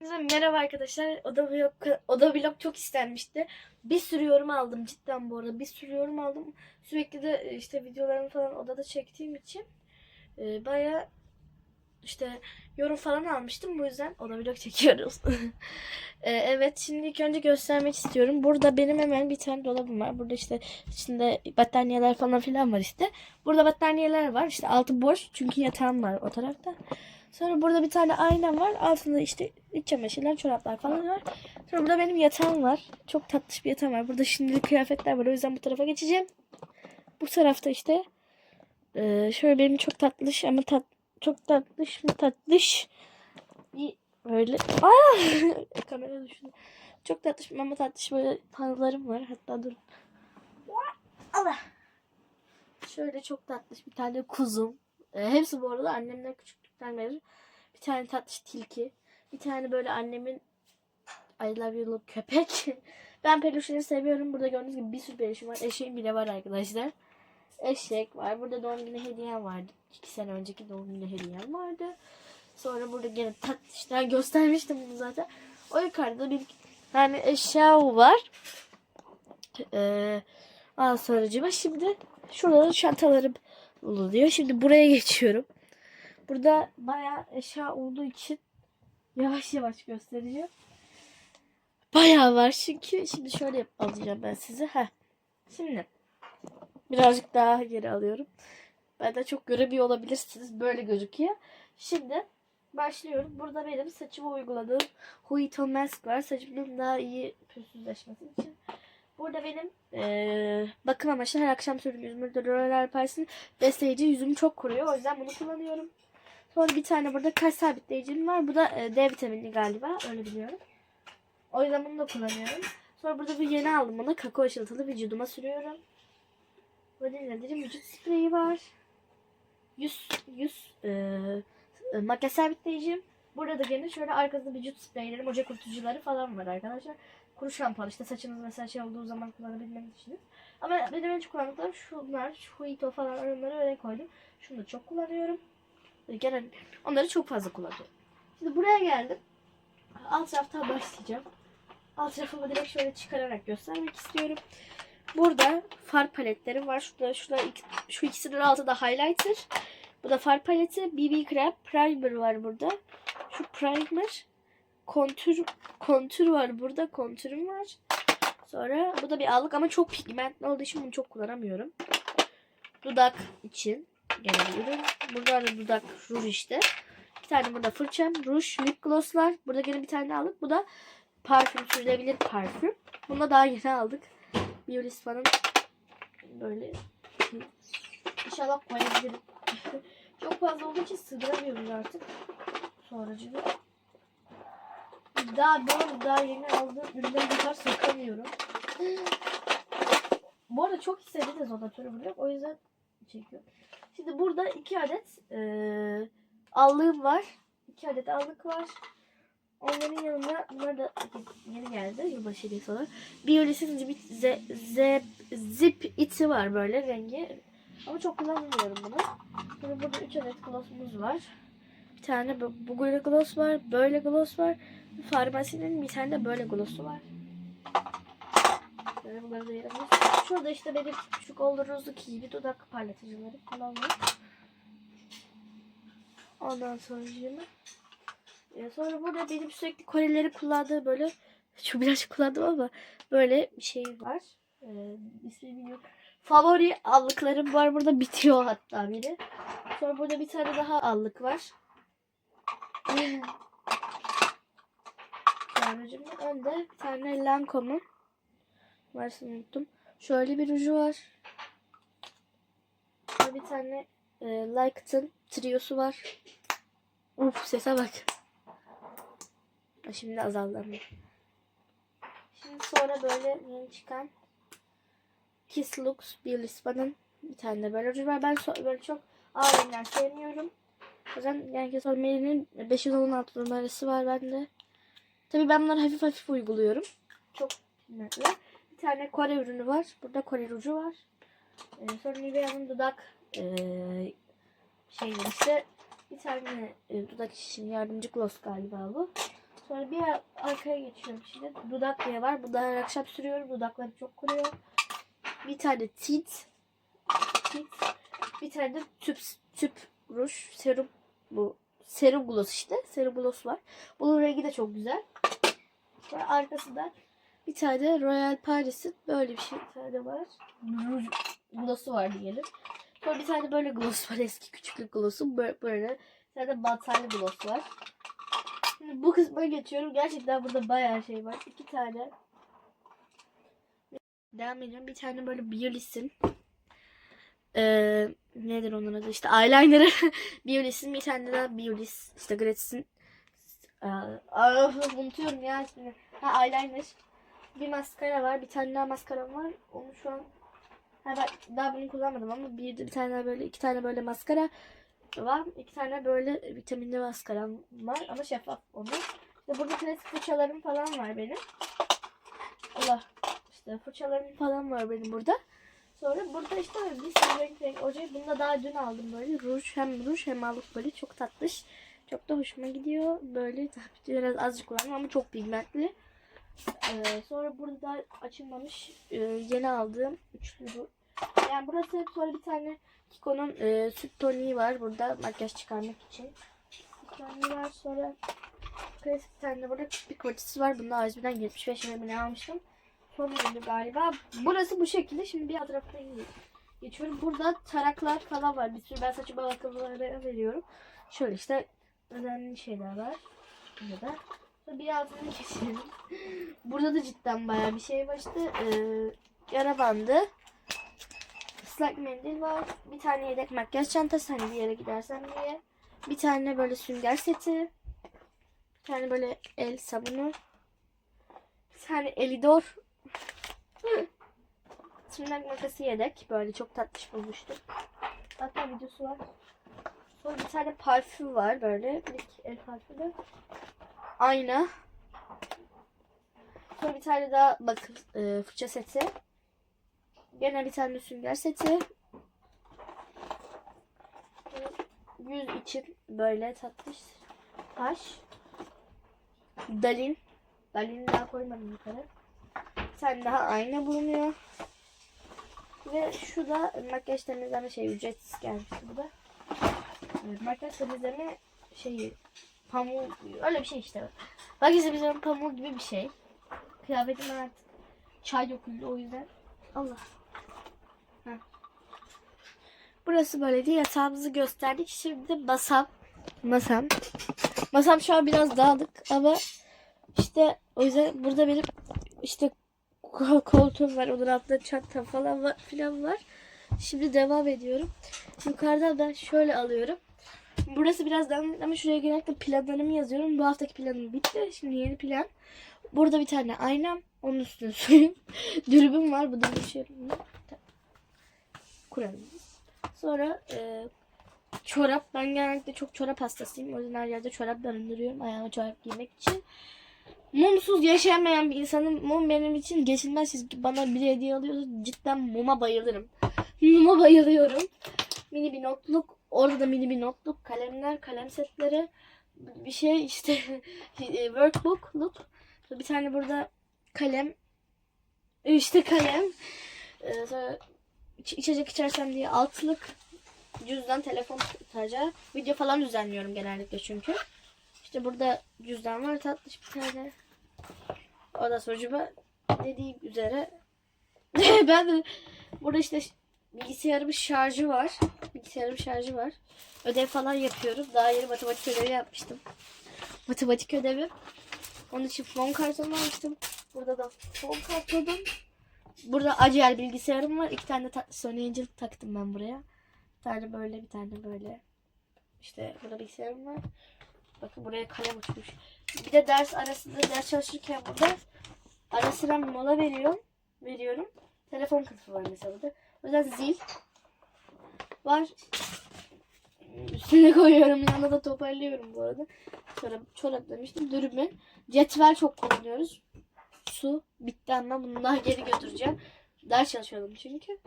Herkese Merhaba arkadaşlar. Oda vlog, Oda vlog çok istenmişti. Bir sürü yorum aldım cidden bu arada. Bir sürü yorum aldım. Sürekli de e, işte videolarımı falan odada çektiğim için e, baya işte yorum falan almıştım. Bu yüzden oda vlog çekiyoruz. E, evet şimdi ilk önce göstermek istiyorum. Burada benim hemen bir tane dolabım var. Burada işte içinde battaniyeler falan filan var işte. Burada battaniyeler var. İşte altı boş çünkü yatağım var o tarafta. Sonra burada bir tane aynam var. Altında işte iç çamaşırlar, çoraplar falan var. Sonra burada benim yatağım var. Çok tatlış bir yatağım var. Burada şimdilik kıyafetler var. O yüzden bu tarafa geçeceğim. Bu tarafta işte e, şöyle benim çok tatlış ama tat, çok tatlış mı tatlış böyle Aa! kamera düştü. Çok tatlış ama tatlış böyle panolarım var. Hatta dur. Allah. Şöyle çok tatlış bir tane kuzum. E, hepsi bu arada annemden küçüklükten beri. Bir tane tatlış tilki. Bir tane böyle annemin I love you'luk köpek. ben peluşları seviyorum. Burada gördüğünüz gibi bir sürü peluşum var. Eşeğim bile var arkadaşlar. Eşek var. Burada doğum günü hediyem vardı. İki sene önceki doğum günü hediyem vardı. Sonra burada gene tatlışlar göstermiştim bunu zaten. O yukarıda bir tane eşya var. Ee, al sonracıma. Şimdi şurada çantalarım bulunuyor. Şimdi buraya geçiyorum. Burada bayağı eşya olduğu için yavaş yavaş göstereceğim. Bayağı var çünkü. Şimdi şöyle alacağım ben size. Heh. Şimdi birazcık daha geri alıyorum. Ben de çok göremiyor olabilirsiniz. Böyle gözüküyor. Şimdi başlıyorum. Burada benim saçıma uyguladığım Huito Mask var. Saçımın daha iyi pürüzsüzleşmesi için. Burada benim eee bakım amaçlı her akşam sürdüğüm yüzümde L'Oreal Paris'in besleyici yüzümü çok koruyor. O yüzden bunu kullanıyorum. Sonra bir tane burada kaş sabitleyicim var. Bu da e, D vitaminli galiba. Öyle biliyorum. O yüzden bunu da kullanıyorum. Sonra burada bir yeni aldım bunu. Kakao ışıltılı vücuduma sürüyorum. Böyle nedir? Vücut spreyi var. Yüz, yüz e, e, makyaj sabitleyicim. Burada da gene şöyle arkasında vücut spreylerim, oje kurutucuları falan var arkadaşlar. Kuru şampuan işte saçınız mesela şey olduğu zaman kullanabilmeniz için. Ama benim en çok kullandıklarım şunlar. Şu Huito falan onları öyle koydum. Şunu da çok kullanıyorum. Genel onları çok fazla kullanıyorum. Şimdi buraya geldim. Alt taraftan başlayacağım. Alt tarafımı direkt şöyle çıkararak göstermek istiyorum. Burada far paletlerim var. Şurada, şurada şu ikisinin altında highlighter. Bu da far paleti. BB krem. Primer var burada. Şu primer. Kontür, kontür var burada. Kontürüm var. Sonra bu da bir allık ama çok pigmentli olduğu için bunu çok kullanamıyorum. Dudak için gene bir ürün. Burada da dudak ruj işte. Bir tane burada fırçam, ruj, lip glosslar. Burada gene bir tane aldık. Bu da parfüm sürülebilir parfüm. Bunu da daha yeni aldık. Biolisfa'nın böyle İnşallah koyabilirim. Çok fazla olduğu için sığdıramıyoruz artık. Sonracığını. Daha bu daha yeni aldığım ürünleri bu kadar sokamıyorum. Bu arada çok istedi de zonatörü bırak. O yüzden çekiyorum. Şimdi burada iki adet eee allığım var. İki adet allık var. Onların yanında bunlar da yeni geldi. Yılbaşı hediyesi olarak. Biolis'in zip, ze, zip iti var böyle rengi. Ama çok kullanmıyorum bunu. Şimdi burada 3 adet glossumuz var. Bir tane bu bu gloss var. Böyle gloss var. Farmasinin bir tane de böyle glossu var. Böyle bunları da yerebiliriz. Şurada işte benim küçük Oluruz'daki gibi dudak parlatıcıları falan var. Ondan sonra ee, sonra burada benim sürekli Korelileri kullandığı böyle şu biraz kullandım ama böyle bir şey var. Ee, bilmiyorum. Favori allıklarım var. Burada bitiyor hatta biri. Sonra burada bir tane daha allık var. Yavrucuğum önde bir tane Lancome'un varsın unuttum. Şöyle bir ruju var. Sonra bir tane e, Like'ın triosu var. Uf sese bak. Şimdi azaldı. Şimdi sonra böyle yeni çıkan Kiss Looks Biolisfa'nın bir tane de böyle ruj var. Ben so- böyle çok ağır renkler sevmiyorum. O yüzden yani sonra Mary'nin 516 numarası var bende. Tabii ben bunları hafif hafif uyguluyorum. Çok kıymetli. Bir tane Kore ürünü var. Burada Kore ruju var. Ee, sonra Nivea'nın dudak ee, şeyleri işte bir tane e, dudak için yardımcı gloss galiba bu. Sonra bir ar- arkaya geçiyorum şimdi. Dudak diye var. Bu da her akşam sürüyorum. Dudakları çok kuruyor. Bir tane tint. Tint. Bir tane de tüp, tüp ruj. Serum bu. Serum gloss işte. Serum gloss var. Bunun rengi de çok güzel. Sonra arkasında bir tane Royal Paris'in böyle bir şey bir tane var. Gloss'u var diyelim. Sonra bir tane böyle gloss var. Eski küçüklük gloss'u. Böyle, böyle. Bir tane de batarlı gloss var. Şimdi bu kısma geçiyorum. Gerçekten burada bayağı şey var. İki tane. Devam ediyorum. Bir tane böyle Biolis'in ee, nedir onun adı? İşte eyeliner'ı Biolis'in bir tane de Biolis işte Gratis'in Aa, aa, unutuyorum ya ismini. Ha eyeliner. Bir maskara var. Bir tane daha maskaram var. Onu şu an ha, ben daha bunu kullanmadım ama bir, bir tane böyle iki tane böyle maskara var. İki tane böyle vitaminli maskaram var ama şeffaf onlar. İşte burada klasik fırçalarım falan var benim. Allah. İşte fırçalarım falan var benim burada. Sonra burada işte bir sürü renk renk oje. Bunu da daha dün aldım böyle. Ruj hem ruj hem alıp böyle çok tatlış. Çok da hoşuma gidiyor. Böyle biraz azıcık kullandım ama çok pigmentli. Ee, sonra burada açılmamış e, yeni aldığım üçlü bu. Yani burası sonra bir tane Kiko'nun e, süt toniği var burada makyaj çıkarmak için. Bir tane var sonra klasik bir tane burada bir kırtısı var. Bunda Azmi'den 75 mm'ini almıştım. Son ürünü galiba. Burası bu şekilde. Şimdi bir tarafına geçiyorum. Burada taraklar falan var. Bir sürü ben saçıma bakımlara veriyorum. Şöyle işte önemli şeyler var. Burada da. Sonra bir altına geçelim. Burada da cidden bayağı bir şey var işte. Ee, yara bandı. Islak mendil var. Bir tane yedek makyaj çantası hani bir yere gidersem diye. Bir tane böyle sünger seti. Bir tane böyle el sabunu. Bir tane elidor. Tırnak makası yedek. Böyle çok tatlış bulmuştum. Hatta videosu var. Sonra bir tane parfüm var böyle. Bir el parfümü. Ayna. Sonra bir tane daha bakın e, fırça seti. Gene bir tane sünger seti. Yüz için böyle tatlış taş. Dalin. Dalin'i daha koymadım yukarı. Bir tane daha ayna bulunuyor. Ve şu da makyaj temizleme şey ücretsiz gelmiş bu da. Makyaj temizleme şeyi pamuğu öyle bir şey işte. Makyaj temizleme pamuğu gibi bir şey. Kıyafetim artık çay döküldü o yüzden. Allah. Heh. Burası böyle diye yatağımızı gösterdik. Şimdi masam. Masam. Masam şu an biraz dağılık ama işte o yüzden burada benim işte ko- koltuğum var. Onun altında çantam falan var, filan var. Şimdi devam ediyorum. Yukarıdan da şöyle alıyorum. Burası biraz dağınık ama şuraya genellikle planlarımı yazıyorum. Bu haftaki planım bitti. Şimdi yeni plan. Burada bir tane aynam. Onun üstüne suyum. Dürbün var. Bu da bir şey. Kuralım. Sonra e, çorap. Ben genellikle çok çorap hastasıyım. O yüzden her yerde çorap barındırıyorum. Ayağıma çorap giymek için. Mumsuz yaşayamayan bir insanın mum benim için geçilmez. Siz bana bir hediye alıyorsanız cidden muma bayılırım. Muma bayılıyorum. Mini bir notluk. Orada da mini bir notluk. Kalemler, kalem setleri. Bir şey işte e, workbook, look. Bir tane burada kalem. İşte kalem. Ee, sonra iç- içecek içersem diye altlık. Cüzdan, telefon tutacağı. Video falan düzenliyorum genellikle çünkü. İşte burada cüzdan var tatlış bir tane. O da sonucuma dediğim üzere ben de burada işte bilgisayarımın şarjı var. Bilgisayarımın şarjı var. Ödev falan yapıyorum. Daha yeni matematik ödevi yapmıştım. Matematik ödevi. Onun için fon kartımı almıştım. Burada da fon kartladım. Burada acayip bilgisayarım var. İki tane ta- Sony Angel taktım ben buraya. Bir tane böyle bir tane böyle. İşte burada bilgisayarım var. Bakın buraya kalem uçmuş. Bir de ders arasında ders çalışırken burada ara sıra mola veriyorum. Veriyorum. Telefon kılıfı var mesela burada. Yüzden zil var. Üstüne koyuyorum. Yanına da toparlıyorum bu arada. Sonra çorap demiştim. Dürbün. Cetvel çok kullanıyoruz. Su bitti ama bunu daha geri götüreceğim. Ders çalışıyordum çünkü.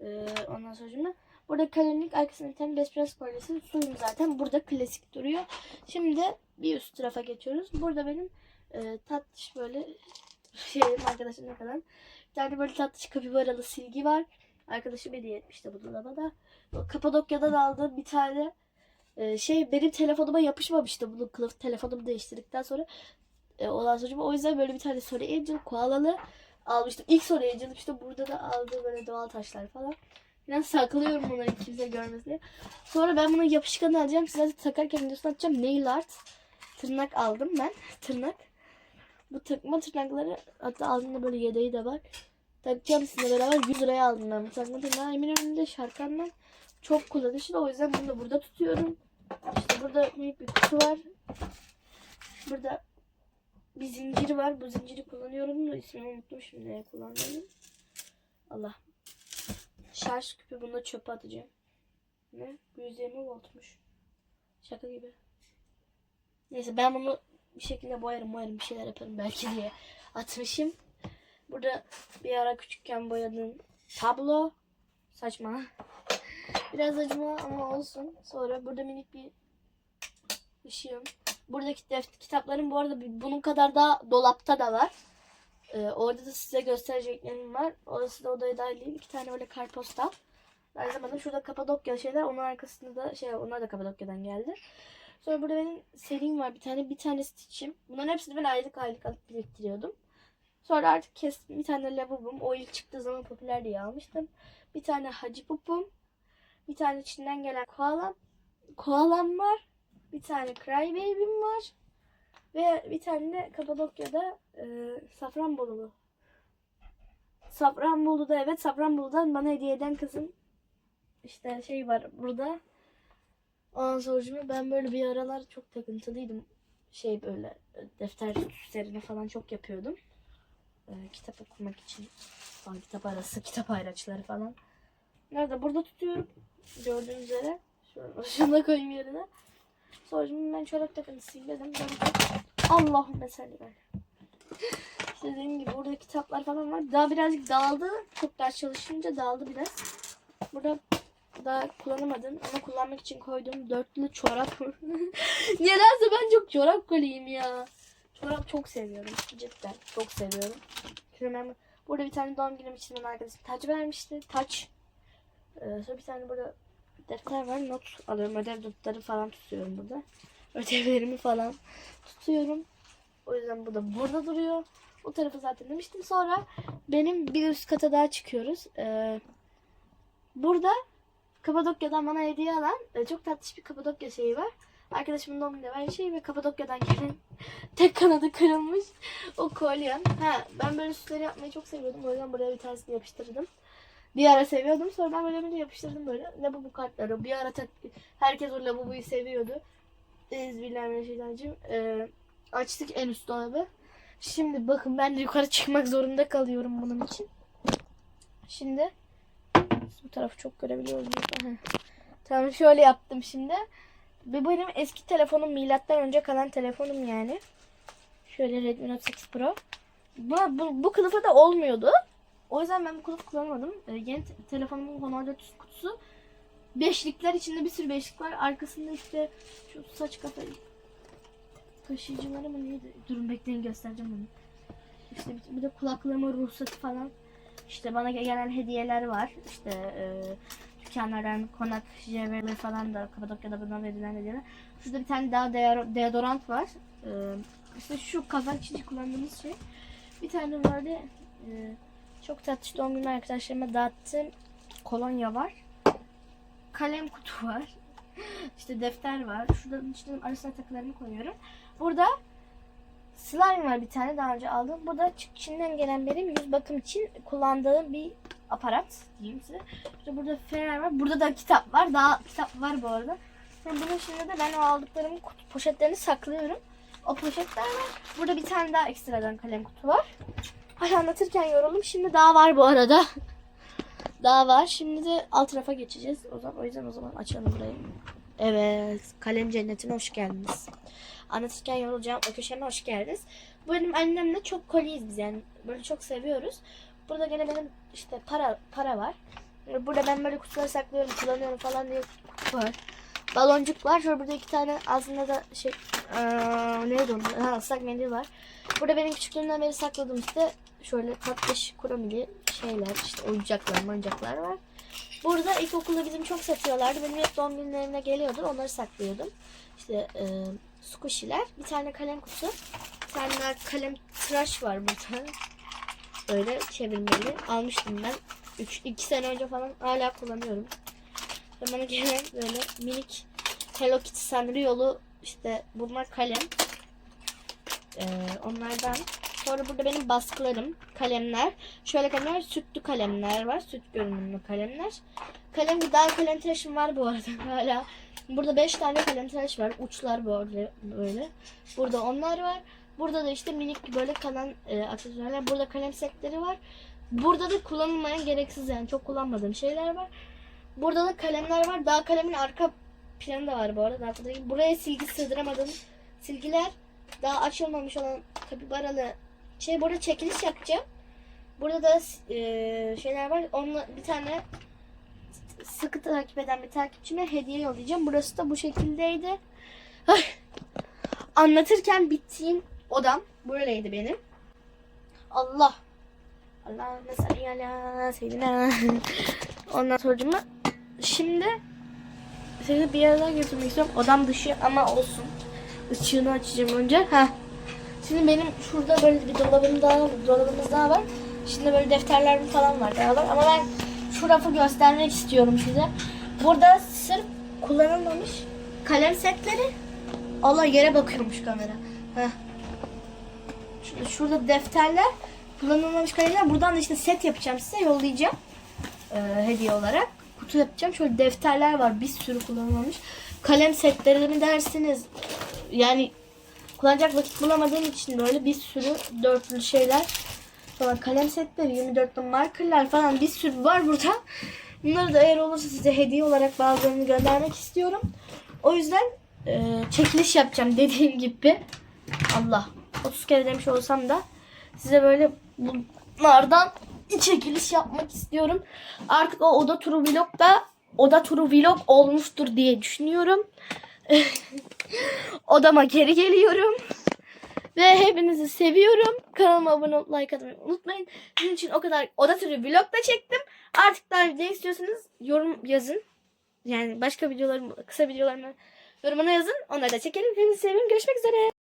Ee, ondan sonra şimdi Burada kalemlik arkasında bir tane Bespress kolyesi. Suyum zaten burada klasik duruyor. Şimdi bir üst tarafa geçiyoruz. Burada benim e, tatlış böyle şeyim arkadaşım ne kadar. Bir tane böyle tatlış kapibaralı silgi var. Arkadaşım hediye etmişti bu dolaba da. Kapadokya'dan aldığım bir tane e, şey benim telefonuma yapışmamıştı. Bunu kılıf telefonumu değiştirdikten sonra e, olan sonucuma. O yüzden böyle bir tane Sorry Angel koalalı almıştım. İlk Sorry Angel işte burada da aldığım böyle doğal taşlar falan. Biraz saklıyorum bunları kimse görmesin diye. Sonra ben bunu yapışkan alacağım. Size takarken videosunu atacağım. Nail art tırnak aldım ben. Tırnak. Bu takma tırnakları hatta altında böyle yedeği de var. Takacağım sizinle beraber 100 liraya aldım ben bu takma tırnağı. Eminönü'nde Şarkan'dan çok kullanışlı. O yüzden bunu da burada tutuyorum. İşte burada minik bir kutu var. Burada bir zincir var. Bu zinciri kullanıyorum da ismini unuttum şimdi ne kullandığımı. Allah. Şarj küpü bunu çöpe atacağım. Ne? Bu 120 voltmuş. Şaka gibi. Neyse ben bunu bir şekilde boyarım boyarım bir şeyler yaparım belki diye atmışım. Burada bir ara küçükken boyadığım tablo. Saçma. Biraz acıma ama olsun. Sonra burada minik bir ışığım. Buradaki def- kitaplarım bu arada bunun kadar da dolapta da var. Ee, orada da size göstereceklerim var. Orası da odaya dahil değil. İki tane öyle kartpostal. Aynı zamanda şurada Kapadokya şeyler. Onun arkasında da şey onlar da Kapadokya'dan geldi. Sonra burada benim serim var bir tane. Bir tane Stitch'im. Bunların hepsini ben aylık aylık alıp biriktiriyordum. Sonra artık kestim. Bir tane Labubum. O ilk çıktığı zaman popüler diye almıştım. Bir tane Hacı Pupum. Bir tane Çin'den gelen koalam. Koalam var. Bir tane Cry Baby'm var. Ve bir tane de Kapadokya'da e, Safranbolulu. Safranbolu'da evet Safranbolu'dan bana hediye eden kızın işte şey var burada. Ondan sonra ben böyle bir aralar çok takıntılıydım. Şey böyle e, defter süslerini falan çok yapıyordum. E, kitap okumak için falan kitap arası, kitap ayraçları falan. Nerede? Burada tutuyorum. Gördüğünüz üzere. Şunu, şunu koyayım yerine. Sonra şimdi ben çorap takıntısıyım dedim. Ben de- Allahümme salli ver. İşte dediğim gibi burada kitaplar falan var. Daha birazcık dağıldı. Çok ders çalışınca dağıldı biraz. Burada daha kullanamadım ama kullanmak için koyduğum dörtlü çorap. Nedense ben çok çorap koliyim ya. Çorap çok seviyorum. Cidden çok seviyorum. Ben burada bir tane doğum günüm için bana arkadaşım taç vermişti. Taç. Ee, sonra bir tane burada defter var. Not alıyorum. Ödev notları falan tutuyorum burada. Ödevlerimi falan tutuyorum. O yüzden bu da burada duruyor. O tarafı zaten demiştim. Sonra benim bir üst kata daha çıkıyoruz. Ee, burada Kapadokya'dan bana hediye alan e, çok tatlış bir Kapadokya şeyi var. Arkadaşımın doğum günü verdiği şey ve Kapadokya'dan gelen tek kanadı kırılmış o kolyen. Ha, ben böyle süsleri yapmayı çok seviyordum. O yüzden buraya bir tanesini yapıştırdım. Bir ara seviyordum. Sonra ben böyle bir yapıştırdım böyle. Labubu kartları. Bir ara herkes o labubuyu seviyordu. Ezbirlenmeşidancım. Ee, açtık en üst dolabı. Şimdi bakın ben de yukarı çıkmak zorunda kalıyorum bunun için. Şimdi bu tarafı çok görebiliyoruz. Aha. Tamam şöyle yaptım şimdi. Bu benim eski telefonum milattan önce kalan telefonum yani. Şöyle Redmi Note 8 Pro. Bu, bu, bu kılıfı da olmuyordu. O yüzden ben bu kılıfı kullanmadım. Ee, yeni te- telefonumun Honor 400 kutusu. Beşlikler içinde bir sürü beşlik var. Arkasında işte şu saç kafa taşıyıcıları mı neydi? Durun bekleyin göstereceğim onu. İşte bir, bir de kulaklığıma ruhsatı falan. İşte bana gelen hediyeler var. İşte e, dükkanlardan konak, JVL falan da Kapadokya'da bana verilen hediyeler. Şurada bir tane daha deodor- deodorant var. E, işte şu kafa için kullandığımız şey. Bir tane böyle e, çok tatlı doğum günü arkadaşlarıma dağıttığım kolonya var. Kalem kutu var. İşte defter var. Şurada işte arasına takılarımı koyuyorum. Burada slime var bir tane daha önce aldım. Bu da Çin'den gelen benim yüz bakım için kullandığım bir aparat diyeyim size. İşte burada fener var. Burada da kitap var. Daha kitap var bu arada. Yani bunun içinde de ben o aldıklarımın kutu, poşetlerini saklıyorum. O poşetler var. Burada bir tane daha ekstradan kalem kutu var. Ay anlatırken yoruldum. Şimdi daha var bu arada. daha var. Şimdi de alt rafa geçeceğiz. O zaman o yüzden o zaman açalım burayı. Evet, kalem cennetine hoş geldiniz. Anlatırken yorulacağım o köşeme hoş geldiniz. Bu benim annemle çok koliyiz biz yani. Böyle çok seviyoruz. Burada gene benim işte para para var. Burada ben böyle kutuları saklıyorum, kullanıyorum falan diye var. Baloncuk var. Şöyle burada iki tane aslında da şey eee neydi onun? Ha, ıslak mendil var. Burada benim küçüklüğümden beri sakladığım işte şöyle tatlış kuromili şeyler işte oyuncaklar oyuncaklar var. Burada ilkokulda bizim çok satıyorlardı. Benim hep doğum günlerine geliyordu. Onları saklıyordum. İşte e, squishy'ler. Bir tane kalem kutusu. Bir tane kalem tıraş var burada. Böyle çevirmeli. Almıştım ben. 3 2 sene önce falan hala kullanıyorum. Ve bana gelen böyle minik Hello Kitty Sanriolu işte bunlar kalem. Ee, onlardan. Sonra burada benim baskılarım, kalemler. Şöyle kalemler, sütlü kalemler var. Süt görünümlü kalemler. Kalem gıda kalem tıraşım var bu arada hala. Burada 5 tane kalem tıraş var. Uçlar böyle böyle. Burada onlar var. Burada da işte minik böyle kalan e, aksesuarlar. Burada kalem setleri var. Burada da kullanılmayan gereksiz yani çok kullanmadığım şeyler var. Burada da kalemler var. Daha kalemin arka planı da var bu arada. Arkada buraya silgi sığdıramadığım silgiler. Daha açılmamış olan kapibaralı şey burada çekiliş yapacağım. Burada da e, şeyler var. Onunla bir tane sıkı takip eden bir takipçime hediye yollayacağım. Burası da bu şekildeydi. Ay. Anlatırken bittiğim odam böyleydi benim. Allah. Allah mesela ala seyyidina. Ondan sonra şimdi seni bir yerden götürmek istiyorum. Odam dışı ama olsun. Işığını açacağım önce. Heh. Şimdi benim şurada böyle bir dolabım daha, dolabımız daha var. Şimdi böyle defterlerim falan var daha var. Ama ben şu rafı göstermek istiyorum size. Burada sırf kullanılmamış kalem setleri. Allah yere bakıyormuş kamera. Heh. Şurada, şurada defterler, kullanılmamış kalemler. Buradan da işte set yapacağım size yollayacağım. Ee, hediye olarak. Kutu yapacağım. Şöyle defterler var. Bir sürü kullanılmamış. Kalem setleri mi dersiniz? Yani kullanacak vakit bulamadığım için böyle bir sürü dörtlü şeyler falan kalem setleri 24'lü markerlar falan bir sürü var burada. Bunları da eğer olursa size hediye olarak bazılarını göndermek istiyorum. O yüzden e, çekiliş yapacağım dediğim gibi. Allah 30 kere demiş olsam da size böyle bunlardan çekiliş yapmak istiyorum. Artık o oda turu vlog da oda turu vlog olmuştur diye düşünüyorum. Odama geri geliyorum. Ve hepinizi seviyorum. Kanalıma abone olup like atmayı unutmayın. Sizin için o kadar oda türü vlog da çektim. Artık daha ne istiyorsanız yorum yazın. Yani başka videolarım, kısa videolarımı yorumuna yazın. Onları da çekelim. Hepinizi seviyorum. Görüşmek üzere.